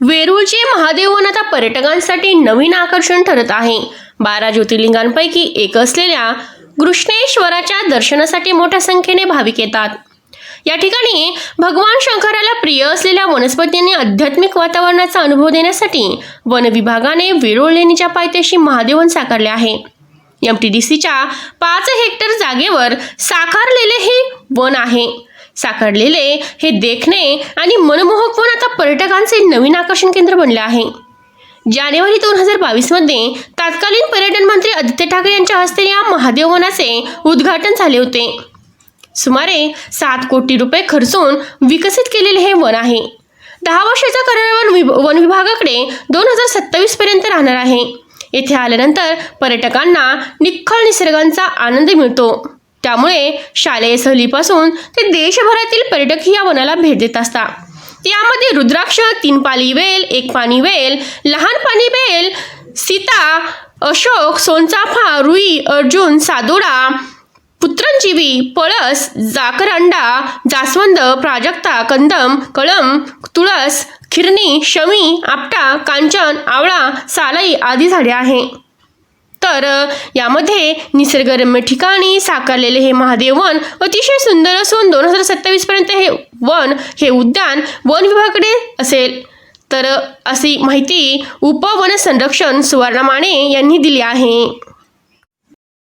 वेरूळचे महादेवन आता पर्यटकांसाठी नवीन आकर्षण ठरत आहे. बारा ज्योतिर्लिंगांपैकी एक असलेल्या कृष्णेश्वराच्या दर्शनासाठी मोठ्या संख्येने भाविक येतात. या ठिकाणी भगवान शंकराला प्रिय असलेल्या वनस्पतींनी आध्यात्मिक वातावरणाचा अनुभव देण्यासाठी वन विभागाने वेरूळ लेणीच्या पायथ्याशी महादेवन साकारले आहे. एम टी डी सीच्या पाच हेक्टर जागेवर साकारलेले हे वन आहे. साकारलेले हे देखणे आणि मनमोहक वन आता पर्यटकांचे नवीन आकर्षण केंद्र बनले आहे. जानेवारी दोन हजार बावीसमध्ये तत्कालीन पर्यटन मंत्री आदित्य ठाकरे यांच्या हस्ते या महादेव वनाचे उद्घाटन झाले होते. सुमारे सात कोटी रुपये खर्चून विकसित केलेले हे वन आहे. दहा वर्षाचा करार वन विभ वन विभागाकडे दोन हजार सत्तावीस पर्यंत राहणार आहे. येथे आल्यानंतर पर्यटकांना निखळ निसर्गांचा आनंद मिळतो. त्यामुळे शालेय सहलीपासून ते देशभरातील पर्यटक या वनाला भेट देत असतात. यामध्ये रुद्राक्ष तीन पाली वेल एक पाणी वेल लहान पाणी वेल सीता अशोक सोनचाफा रुई अर्जुन सादोडा पुत्रंजीवी पळस जाकरांडा जास्वंद प्राजक्ता कंदम कळम तुळस खिरणी शमी आपटा कांचन आवळा सालई आदी झाडे आहे. तर यामध्ये निसर्गरम्य ठिकाणी साकारलेले हे महादेव वन अतिशय सुंदर असून दोन हजार सत्तावीस पर्यंत हे वन हे उद्यान वन विभागाकडे असेल. तर अशी माहिती उपवन संरक्षण सुवर्णा माने यांनी दिली आहे.